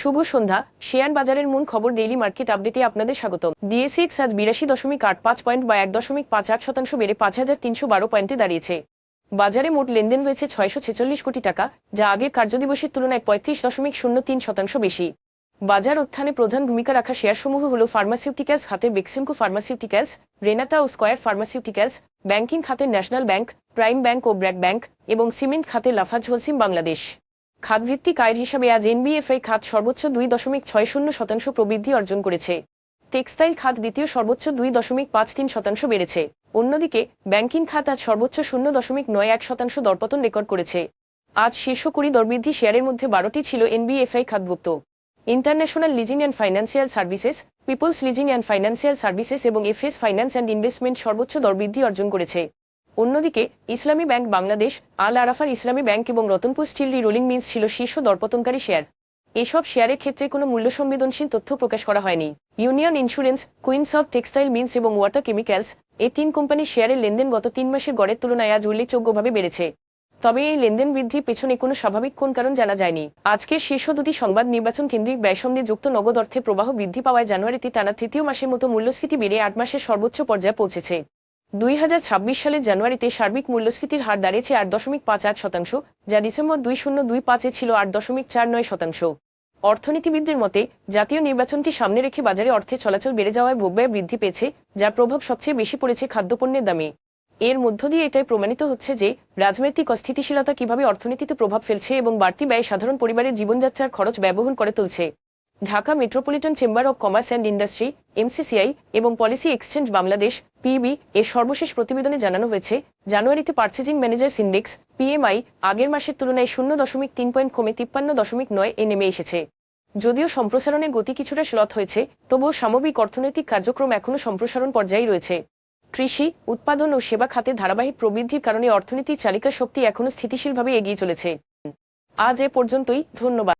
শুভ সন্ধ্যা। Share বাজারের মূল খবর ডেইলি মার্কেট আপডেটে আপনাদের স্বাগত ডিএসিক্স আজ বিরাশি দশমিক আট পাঁচ পয়েন্ট বা এক দশমিক পাঁচ আট শতাংশ বেড়ে পাঁচ হাজার তিনশো বারো পয়েন্টে দাঁড়িয়েছে। বাজারে মোট লেনদেন হয়েছে ছয়শো ছেচল্লিশ কোটি টাকা, যা আগের কার্যদিবসের তুলনায় পঁয়ত্রিশ দশমিক শূন্য তিন শতাংশ বেশি। বাজার উত্থানে প্রধান ভূমিকা রাখা শেয়ারসমূহ হল ফার্মাসিউটিক্যালস খাতের বেক্সিমকো ফার্মাসিউটিক্যালস রেনাতা ও স্কয়ার ফার্মাসিউটিক্যালস ব্যাংকিং খাতের ন্যাশনাল ব্যাংক প্রাইম ব্যাংক ও ব্র্যাক ব্যাংক এবং সিমেন্ট খাতে লাফাজ হোলসিম বাংলাদেশ খাতভিত্তিক আয়ের হিসাবে আজ এনবিএফআই খাত সর্বোচ্চ দুই দশমিক ছয় শূন্য শতাংশ প্রবৃদ্ধি অর্জন করেছে। টেক্সটাইল খাত দ্বিতীয় সর্বোচ্চ দুই দশমিক পাঁচ তিন শতাংশ বেড়েছে। অন্যদিকে, ব্যাংকিং খাত আজ সর্বোচ্চ শূন্য দশমিক নয় এক শতাংশ দরপতন রেকর্ড করেছে। আজ শীর্ষ কুড়ি দরবৃদ্ধি শেয়ারের মধ্যে বারোটি ছিল NBFI খাতভুক্ত। International leasing and financial services, peoples leasing and financial services এবং এফএস ফাইন্যান্স অ্যান্ড ইনভেস্টমেন্ট সর্বোচ্চ দরবৃদ্ধি অর্জন করেছে। অন্যদিকে ইসলামী ব্যাংক বাংলাদেশ, আল আরাফার ইসলামী ব্যাংক এবং রতনপুর স্টিল রিরোলিং মিন্স ছিল শীর্ষ দরপতনকারী শেয়ার। এসব শেয়ারের ক্ষেত্রে কোনো মূল্য সংবেদনশীল তথ্য প্রকাশ করা হয়নি। Union Insurance, Queens of Textile Mills এবং ওয়াটার কেমিক্যালস এই তিন কোম্পানির শেয়ারের লেনদেন গত তিন মাসের গড়ের তুলনায় আজ উল্লেখযোগ্যভাবে বেড়েছে। তবে এই লেনদেন বৃদ্ধির পেছনে কোনো স্বাভাবিক কোন কারণ জানা যায়নি। আজকের শীর্ষ দুটি সংবাদ নির্বাচন কেন্দ্রিক ব্যয় সঙ্গে যুক্ত নগদ অর্থে প্রবাহ বৃদ্ধি পাওয়ায় জানুয়ারিতে টানা তৃতীয় মাসের মতো মূল্যস্ফীতি বেড়ে আট মাসের সর্বোচ্চ পর্যায়ে পৌঁছেছে। দুই হাজার ছাব্বিশ সালের জানুয়ারিতে সার্বিক মূল্যস্ফীতির হার দাঁড়িয়েছে আট দশমিক পাঁচ আট শতাংশ, যা ডিসেম্বর দুই শূন্য দুই পাঁচে ছিল আট দশমিক চার নয় শতাংশ। অর্থনীতিবিদদের মতে, জাতীয় নির্বাচনটি সামনে রেখে বাজারে অর্থের চলাচল বেড়ে যাওয়ায় ভোগব্যয় বৃদ্ধি পেয়েছে যার প্রভাব সবচেয়ে বেশি পড়েছে খাদ্যপণ্যের দামে। এর মধ্য দিয়ে এটাই প্রমাণিত হচ্ছে যে, রাজনৈতিক অস্থিতিশীলতা কীভাবে অর্থনীতিতে প্রভাব ফেলছে এবং বাড়তি ব্যয় সাধারণ পরিবারের জীবনযাত্রার খরচ ব্যবহার করে তুলছে। Dhaka metropolitan chamber of commerce and industry MCCI এবং পলিসি এক্সচেঞ্জ বাংলাদেশ পিবি এর সর্বশেষ প্রতিবেদনে জানানো হয়েছে, জানুয়ারিতে পার্চেজিং ম্যানেজার্স ইন্ডেক্স পিএমআই আগের মাসের তুলনায় শূন্য দশমিক তিন পয়েন্ট কমে তিপ্পান্ন দশমিক নয় এ নেমে এসেছে। যদিও সম্প্রসারণের গতি কিছুটা শ্লথ হয়েছে, তবুও সামবিক অর্থনৈতিক কার্যক্রম এখনও সম্প্রসারণ পর্যায়ে রয়েছে। কৃষি, উৎপাদন ও সেবা খাতে ধারাবাহিক প্রবৃদ্ধির কারণে অর্থনীতির চালিকা শক্তি এখনও স্থিতিশীলভাবে এগিয়ে চলেছে। আজ এ পর্যন্তই, ধন্যবাদ।